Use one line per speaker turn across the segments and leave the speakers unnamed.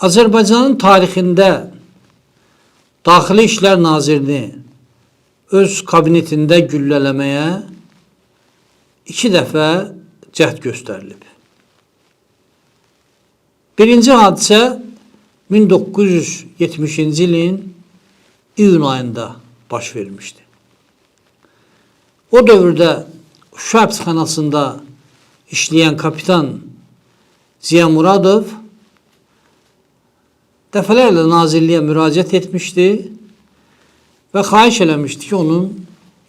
Azərbaycanın tarixində Daxili İşlər Nazirini öz kabinetində güllələməyə iki dəfə cəhd göstərilib. Birinci hadisə 1970-ci ilin iyun ayında baş vermişdi. O dövrdə Şuşa həbsxanasında işləyən kapitan Ziya Muradov dəfələrlə nazirliyə müraciət etmişdi və xahiş eləmişdi ki, onun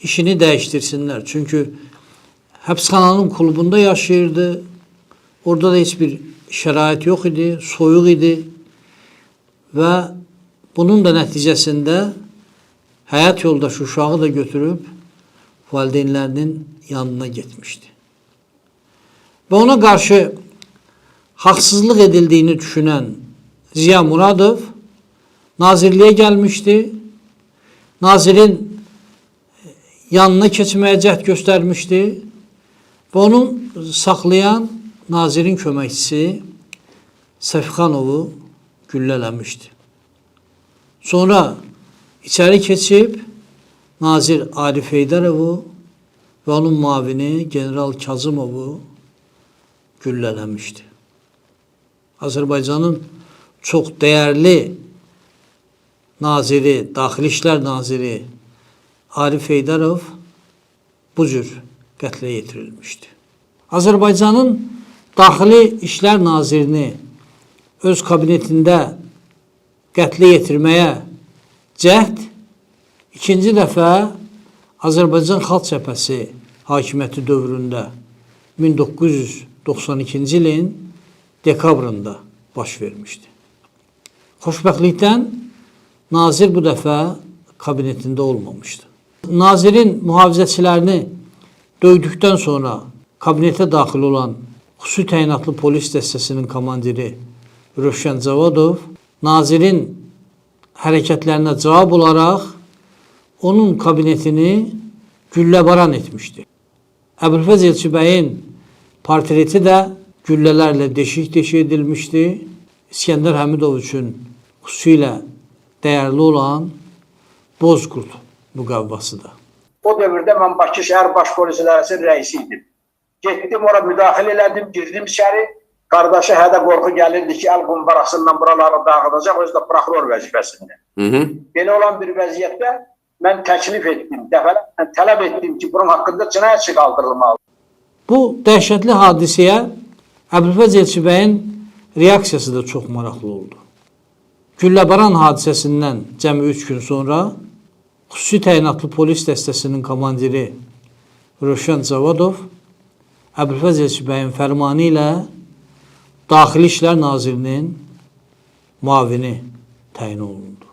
işini dəyişdirsinlər. Çünki həbsxananın klubunda yaşayırdı. Orada da heç bir şərait yox idi, soyuq idi və bunun da nəticəsində həyat yoldaşı uşağı da götürüb valideynlərinin yanına getmişdi. Və ona qarşı haqsızlıq edildiyini düşünən Ziya Muradov nazirliyə gəlmişdi. Nazirin yanına keçməyə cəhd göstərmişdi və onu saxlayan nazirin köməkçisi Səfixanovu güllələmişdi. Sonra içəri keçib nazir Arif Heydərovu və onun mavini general Kazımovu güllələmişdi. Azərbaycanın çox dəyərli naziri, Daxili naziri Arif Heydərov bu cür qətlə yetirilmişdi. Azərbaycanın Daxili İşlər nazirini öz kabinetində qətlə yetirməyə cəhd ikinci dəfə Azərbaycan Xalq Cəbhəsi hakimiyyəti dövründə 1992-ci ilin dekabrında baş vermişdi. Xoşbəxtlikdən nazir bu dəfə kabinetində olmamışdı. Nazirin mühafizəçilərini döydükdən sonra kabinetə daxil olan xüsusi təyinatlı polis dəstəsinin komandiri Rövşən Cavadov nazirin hərəkətlərinə cavab olaraq onun kabinetini gülləbaran etmişdi. Əbülfəz Elçibəyin portreti də güllələrlə deşik-deşik edilmişdi. İskəndər Həmidov üçün xüsusilə dəyərli olan Bozqurd müqavvası da.
O dövrdə mən Bakı şəhər baş polis idarəsinin rəisi idim. Getdim ora müdaxilə elədim, girdim içəri. Qardaşı hədə qorxu gəlirdi ki, əl qumbarasından buraları dağıdacaq, özü də prokuror vəzifəsində.
Hı hı.
Belə olan bir vəziyyətdə mən təklif etdim, dəfələrlə tələb etdim ki, bunun haqqında cinayət qaldırılmalı.
Bu dəhşətli hadisəyə Əbülfəz Elçibəyin reaksiyası da çox maraqlı oldu. Gülləbaran hadisəsindən cəmi 3 gün sonra xüsusi təyinatlı polis dəstəsinin komandiri Rövşən Zavadov Əbülfəz Elçibəyin fərmanı ilə Daxili İşlər Nazirinin müavini təyin olundu.